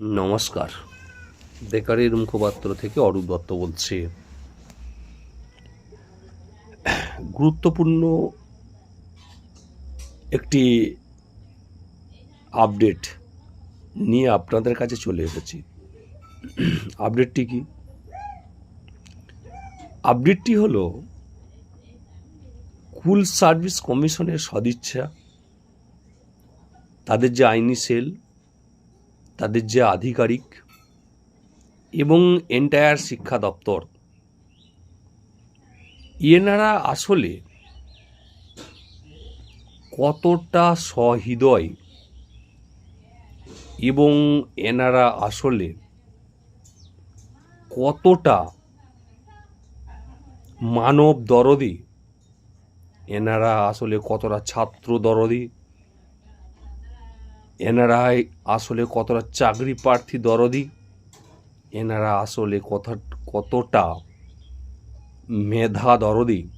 নমস্কার। বেকারের মুখপাত্র থেকে অরূপ দত্ত বলছি। গুরুত্বপূর্ণ একটি আপডেট নিয়ে আপনাদের কাছে চলে এসেছি। আপডেটটি কি? আপডেটটি হলো, কুল সার্ভিস কমিশনের সদিচ্ছা, তাদের যে আইনি সেল তাদের যে আধিকারিক এবং এন্টায়ার শিক্ষা দপ্তর এনারা আসলে কতটা সহৃদয় এবং এনারা আসলে কতটা মানব দরদি এনারা আসলে কতটা ছাত্র দরদি এনারাই আসলে কতটা চাকরি প্রার্থী দরদি? এনারা আসলে কত কতটা মেধা দরদি?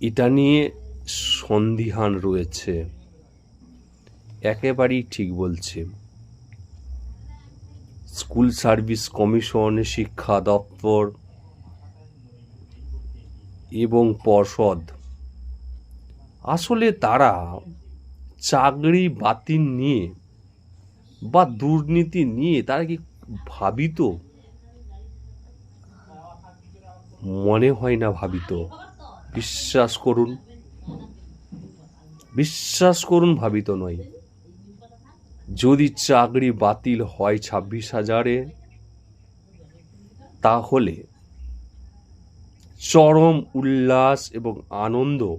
এটা নিয়ে সন্দিহান রয়েছে। একেবারেই ঠিক বলছে। স্কুল সার্ভিস কমিশন, শিক্ষা দপ্তর এবং পর্ষদ। আসলে তারা চাকরি বাতিল নিয়ে বা দুর্নীতি নিয়ে তারা কি ভাবিত? মনে হয় না ভাবিত। বিশ্বাস করুন। বিশ্বাস করুন ভাবিত নয়। যদি চাকরি বাতিল হয় ছাব্বিশ হাজারে, তাহলে চরম উল্লাস এবং আনন্দ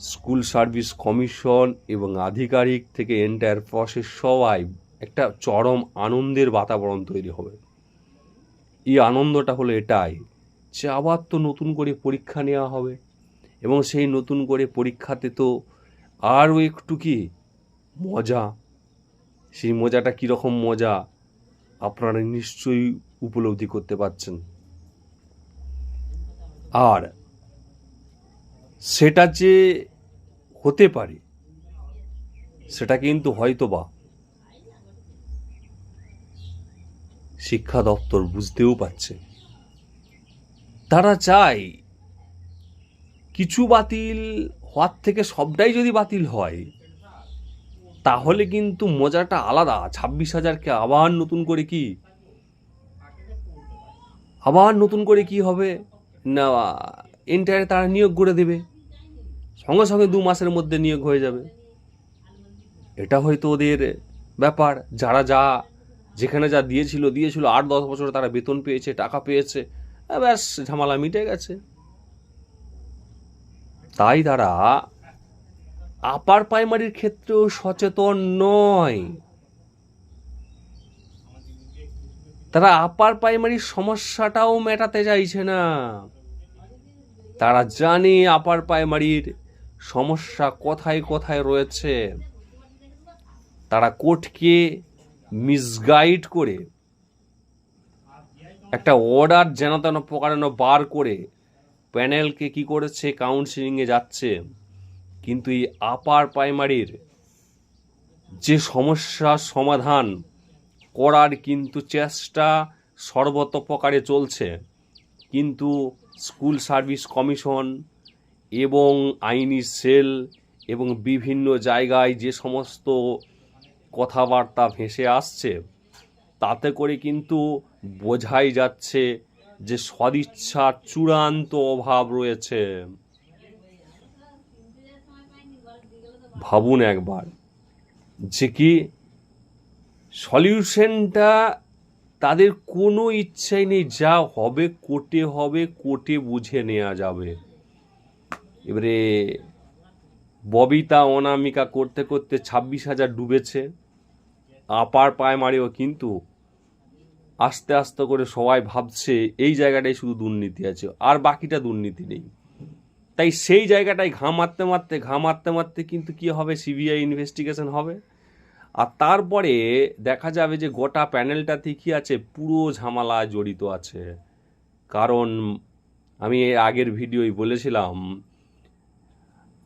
স্কুল সার্ভিস কমিশন এবং আধিকারিক থেকে এন্টায়ার প্রসেস সবাই একটা চরম আনন্দের বাতাবরণ তৈরি হবে। এই আনন্দটা হলো এটাই যে আবার তো নতুন করে পরীক্ষা নেওয়া হবে এবং সেই নতুন করে পরীক্ষাতে তো আরও একটু কি মজা। সেই মজাটা কীরকম মজা আপনারা নিশ্চয়ই উপলব্ধি করতে পারছেন। আর সেটা যে হতে পারে, সেটা কিন্তু হয়তো বা শিক্ষা দপ্তর বুঝতেও পারছে। তারা চায় কিছু বাতিল হওয়ার থেকে সবটাই যদি বাতিল হয়, তাহলে কিন্তু মজাটা আলাদা। ছাব্বিশ হাজারকে আবার নতুন করে কি? আবার নতুন করে কি হবে? না এন্টায়ারে তারা নিয়োগ করে দেবে। সঙ্গে সঙ্গে দু মাসের মধ্যে নিয়োগ হয়ে যাবে। এটা হয়তো ওদের ব্যাপার। যারা যা, যেখানে যা দিয়েছিল দিয়েছিল। আট দশ বছর তারা বেতন পেয়েছে, টাকা পেয়েছে। ব্যাস, ঝামেলা মিটে গেছে। তাই তারা আপার প্রাইমারির ক্ষেত্রেও সচেতন নয়। তারা আপার প্রাইমারির সমস্যাটাও মেটাতে চাইছে না। তারা জানে আপার প্রাইমারির সমস্যা কোথায় কোথায় রয়েছে। তারা কোর্টকে মিসগাইড করে একটা অর্ডার যেন তেন প্রকারানো বার করে প্যানেলকে কি করেছে কাউন্সিলিংয়ে যাচ্ছে। কিন্তু এই আপার প্রাইমারির যে সমস্যার সমাধান করার কিন্তু চেষ্টা সর্বতোপ্রকারে চলছে। কিন্তু স্কুল সার্ভিস কমিশন এবং আইনি সেল এবং বিভিন্ন জায়গায় যে সমস্ত কথাবার্তা ভেসে আসছে, তাতে করে কিন্তু বোঝাই যাচ্ছে যে সদিচ্ছার চূড়ান্ত অভাব রয়েছে। ভাবুন একবার যে কি সলিউশনটা তাদের কোনো ইচ্ছাই নেই, যা হবে কোর্টে হবে কোর্টে বুঝে নেওয়া যাবে। এবারে ববিতা অনামিকা করতে করতে ছাব্বিশ হাজার ডুবেছে। আপার প্রাইমারিও কিন্তু আস্তে আস্তে করে সবাই ভাবছে এই জায়গাটাই শুধু দুর্নীতি আছে, আর বাকিটা দুর্নীতি নেই। তাই সেই জায়গাটায় ঘা মারতে মারতে ঘা মারতে মারতে কিন্তু কি হবে? সিবিআই ইনভেস্টিগেশন হবে। আর তারপরে দেখা যাবে যে গোটা প্যানেলটাতে কি আছে, পুরো ঝামেলা জড়িত আছে। কারণ আমি আগের ভিডিওই বলেছিলাম,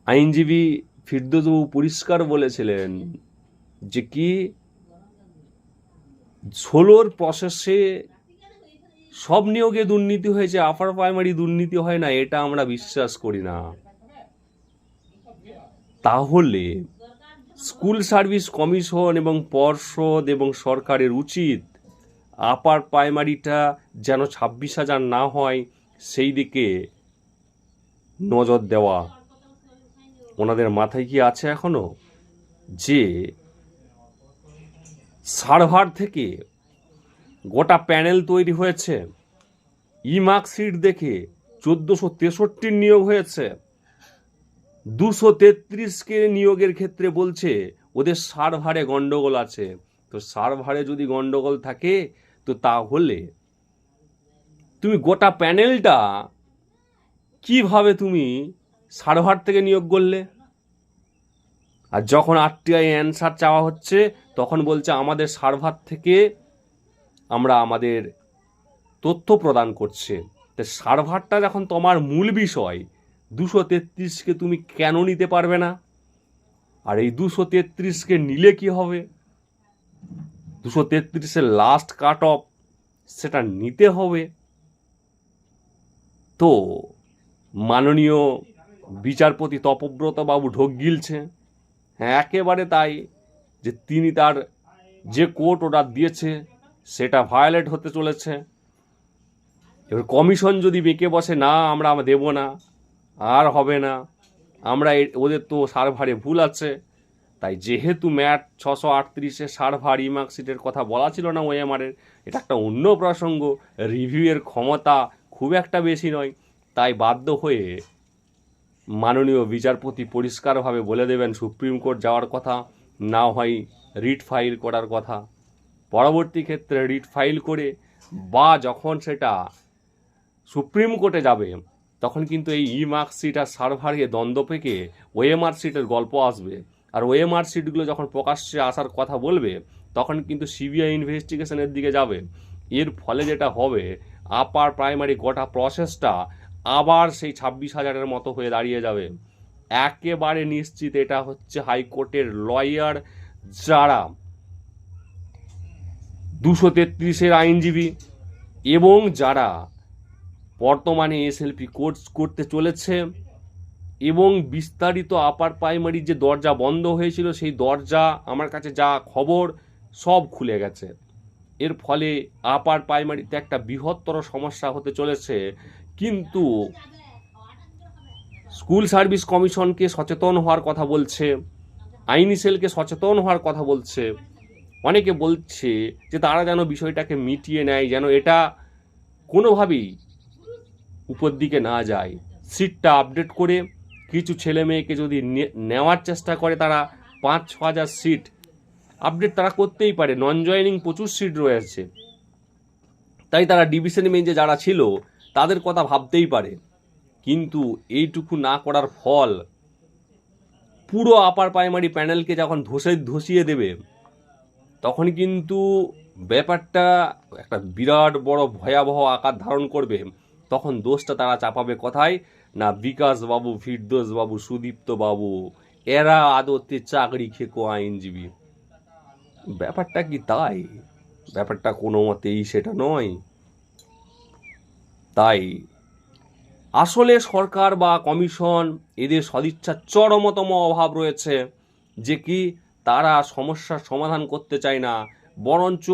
আইনজীবী ফিরদৌসবাবু পরিষ্কার বলেছিলেন যে কি ষোলোর প্রসেসে সব নিয়োগে দুর্নীতি হয়েছে আপার প্রাইমারি দুর্নীতি হয় না, এটা আমরা বিশ্বাস করি না। তাহলে স্কুল সার্ভিস কমিশন এবং পর্ষদ এবং সরকারের উচিত আপার প্রাইমারিটা যেন ছাব্বিশ হাজার না হয়, সেই দিকে নজর দেওয়া। ওনাদের মাথায় কি আছে এখনও? যে সার্ভার থেকে গোটা প্যানেল তৈরি হয়েছে। ই মার্কশিট দেখে চোদ্দোশো তেষট্টির নিয়োগ হয়েছে। দুশো তেত্রিশকে নিয়োগের ক্ষেত্রে বলছে, ওদের সার্ভারে গন্ডগোল আছে। তো সার্ভারে যদি গন্ডগোল থাকে, তো তাহলে তুমি গোটা প্যানেলটা কীভাবে তুমি সার্ভার থেকে নিয়োগ করলে? আর যখন আরটিআই অ্যান্সার চাওয়া হচ্ছে, তখন বলছে আমাদের সার্ভার থেকে আমরা আমাদের তথ্য প্রদান করছে। তো সার্ভারটা যখন তোমার মূল বিষয় দুশো তেত্রিশকে তুমি কেন নিতে পারবে না? আর এই দুশো তেত্রিশকে নিলে কি হবে? দুশো তেত্রিশের লাস্ট কাট অফ সেটা নিতে হবে। তো মাননীয় বিচারপতি তপব্রত বাবু ঢোক গিলছে। হ্যাঁ একেবারে তাই যে তিনি তার যে কোর্ট অর্ডার দিয়েছে সেটা ভায়োলেট হতে চলেছে। এবার কমিশন যদি বেঁকে বসে, না, আমরা দেব না। আর হবে না। আমরা ওদের তো সার্ভারে ভুল আছে। তাই যেহেতু ম্যাট ছশো আটত্রিশে সার্ভার ইমার্কশিটের কথা বলা ছিল না ওএমআরের এটা একটা অন্য প্রসঙ্গ। রিভিউয়ের ক্ষমতা খুব একটা বেশি নয়। তাই বাধ্য হয়ে মাননীয় বিচারপতি পরিষ্কারভাবে বলে দেবেন, সুপ্রিম কোর্ট যাওয়ার কথা, না হয় রিট ফাইল করার কথা। পরবর্তী ক্ষেত্রে রিট ফাইল করে বা যখন সেটা সুপ্রিম কোর্টে যাবে তখন কিন্তু এই ই মার্কশিট আর সার্ভারে দ্বন্দ্ব পেকে ওএমআর সিটের গল্প আসবে। আর ওএমআর সিটগুলো যখন প্রকাশ্যে আসার কথা বলবে, তখন কিন্তু সিবিআই ইনভেস্টিগেশনের দিকে যাবে। এর ফলে যেটা হবে আপার প্রাইমারি গোটা প্রসেসটা আবার সেই ছাব্বিশ হাজারের মতো হয়ে দাঁড়িয়ে যাবে। একেবারে নিশ্চিত এটা হচ্ছে হাইকোর্টের লয়ার যারা দুশো তেত্রিশের আইনজীবী এবং যারা বর্তমানে এসএলপি কোর্স করতে চলেছে এবং বিস্তারিত আপার প্রাইমারি যে দরজা বন্ধ হয়েছিল, সেই দরজা আমার কাছে যা খবর সব খুলে গেছে। এর ফলে আপার প্রাইমারিতে একটা বৃহত্তর সমস্যা হতে চলেছে। কিন্তু স্কুল সার্ভিস কমিশনকে সচেতন হওয়ার কথা বলছে, আইনি সেলকে সচেতন হওয়ার কথা বলছে। অনেকে বলছে যে তারা যেন বিষয়টাকে মিটিয়ে নেয়, যেন এটা কোনোভাবেই উপর দিকে না যায়। সিটটা আপডেট করে কিছু ছেলে মেয়েকে যদি নেওয়ার চেষ্টা করে তারা পাঁচ, ছ হাজার সিট আপডেট তারা করতেই পারে। নন জয়নিং প্রচুর সিট রয়েছে। তাই তারা ডিভিশন বেঞ্চে যারা ছিল, তাদের কথা ভাবতেই পারে। কিন্তু এইটুকু না করার ফল পুরো আপার প্রাইমারি প্যানেলকে যখন ধসে ধসিয়ে দেবে, তখন কিন্তু ব্যাপারটা একটা বিরাট বড় ভয়াবহ আকার ধারণ করবে। তখন দোষটা তারা চাপাবে কোথায়? না বিকাশ বাবু, ফিরদোস বাবু, সুদীপ্ত বাবু, এরা আদতে চাকরি খেকো আইনজীবী। ব্যাপারটা কি তাই? ব্যাপারটা কোনো মতেই সেটা নয়। তাই আসলে সরকার বা কমিশন এদের সদিচ্ছার চরমতম অভাব রয়েছে, যে কি তারা সমস্যার সমাধান করতে চায় না, বরঞ্চ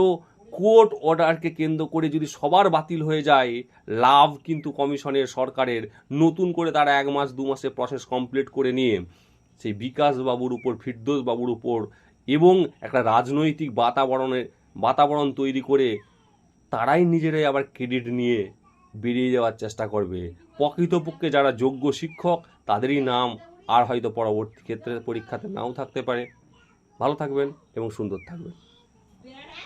কোর্ট অর্ডারকে কেন্দ্র করে যদি সবার বাতিল হয়ে যায়, লাভ কিন্তু কমিশনের সরকারের। নতুন করে তারা এক মাস, দু মাসে প্রসেস কমপ্লিট করে নিয়ে সেই বিকাশ বাবুর উপর ফিরদোস বাবুর উপর এবং একটা রাজনৈতিক বাতাবরণের বাতাবরণ তৈরি করে তারাই নিজেরাই আবার ক্রেডিট নিয়ে বেরিয়ে যাওয়ার চেষ্টা করবে। প্রকৃতপক্ষে যারা যোগ্য শিক্ষক, তাদেরই নাম আর হয়তো পরবর্তী ক্ষেত্রে পরীক্ষাতে নাও থাকতে পারে। ভালো থাকবেন এবং সুন্দর থাকবেন।